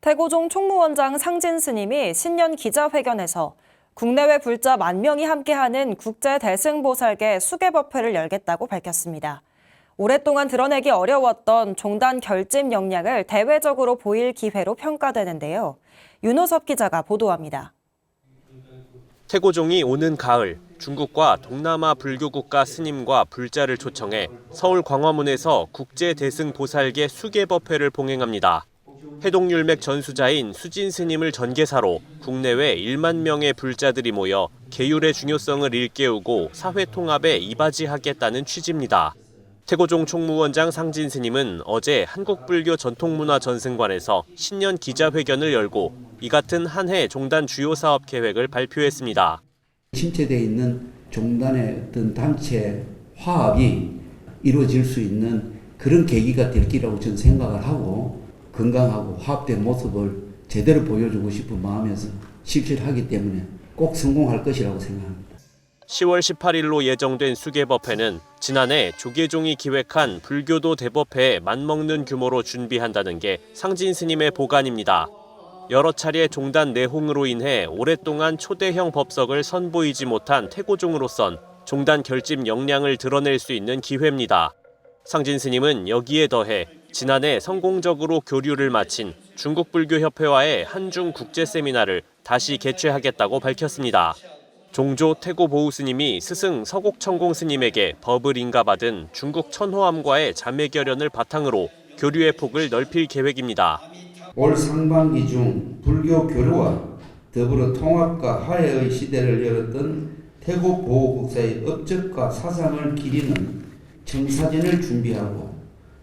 태고종 총무원장 상진 스님이 신년 기자회견에서 국내외 불자 만 명이 함께하는 국제 대승보살계 수계법회를 열겠다고 밝혔습니다. 오랫동안 드러내기 어려웠던 종단 결집 역량을 대외적으로 보일 기회로 평가되는데요. 윤호섭 기자가 보도합니다. 태고종이 오는 가을 중국과 동남아 불교 국가 스님과 불자를 초청해 서울 광화문에서 국제 대승 보살계 수계법회를 봉행합니다. 해동율맥 전수자인 수진 스님을 전개사로 국내외 1만 명의 불자들이 모여 계율의 중요성을 일깨우고 사회 통합에 이바지하겠다는 취지입니다. 태고종 총무원장 상진 스님은 어제 한국불교 전통문화 전승관에서 신년 기자회견을 열고 이 같은 한 해 종단 주요 사업 계획을 발표했습니다. 침체되어 있는 종단의 어떤 단체 화합이 이루어질 수 있는 그런 계기가 될 기라고 저는 생각을 하고 건강하고 화합된 모습을 제대로 보여주고 싶은 마음에서 실시를 하기 때문에 꼭 성공할 것이라고 생각합니다. 10월 18일로 예정된 수계법회는 지난해 조계종이 기획한 불교도 대법회에 맞먹는 규모로 준비한다는 게 상진 스님의 보관입니다. 여러 차례 종단 내홍으로 인해 오랫동안 초대형 법석을 선보이지 못한 태고종으로선 종단 결집 역량을 드러낼 수 있는 기회입니다. 상진 스님은 여기에 더해 지난해 성공적으로 교류를 마친 중국 불교 협회와의 한중 국제 세미나를 다시 개최하겠다고 밝혔습니다. 종조 태고 보우 스님이 스승 서곡천공 스님에게 법을 인가받은 중국 천호암과의 자매 결연을 바탕으로 교류의 폭을 넓힐 계획입니다. 올 상반기 중 불교 교류와 더불어 통합과 화해의 시대를 열었던 태국 보호 국사의 업적과 사상을 기리는 청사진을 준비하고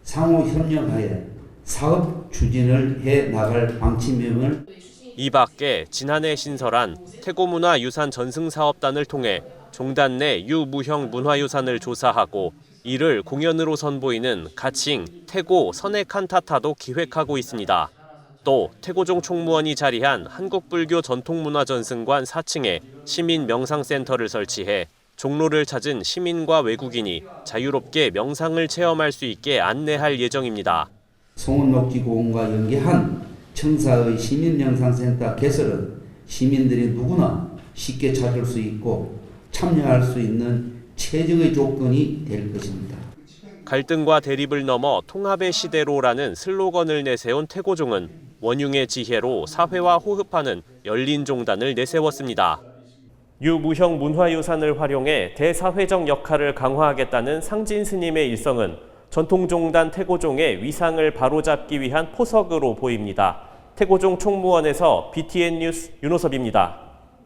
상호 협력하여 사업 추진을 해 나갈 방침임을 이 밖에 지난해 신설한 태고문화유산 전승사업단을 통해 종단 내 유무형 문화유산을 조사하고 이를 공연으로 선보이는 가칭 태고 선해 칸타타도 기획하고 있습니다. 또 태고종 총무원이 자리한 한국불교 전통문화전승관 4층에 시민 명상센터를 설치해 종로를 찾은 시민과 외국인이 자유롭게 명상을 체험할 수 있게 안내할 예정입니다. 송원녹지공원과 연계한 청사의 시민영상센터 개설은 시민들이 누구나 쉽게 찾을 수 있고 참여할 수 있는 최적의 조건이 될 것입니다. 갈등과 대립을 넘어 통합의 시대로라는 슬로건을 내세운 태고종은 원융의 지혜로 사회와 호흡하는 열린 종단을 내세웠습니다. 유무형 문화유산을 활용해 대사회적 역할을 강화하겠다는 상진 스님의 일성은 전통종단 태고종의 위상을 바로잡기 위한 포석으로 보입니다. 태고종 총무원에서 BTN 뉴스 윤호섭입니다.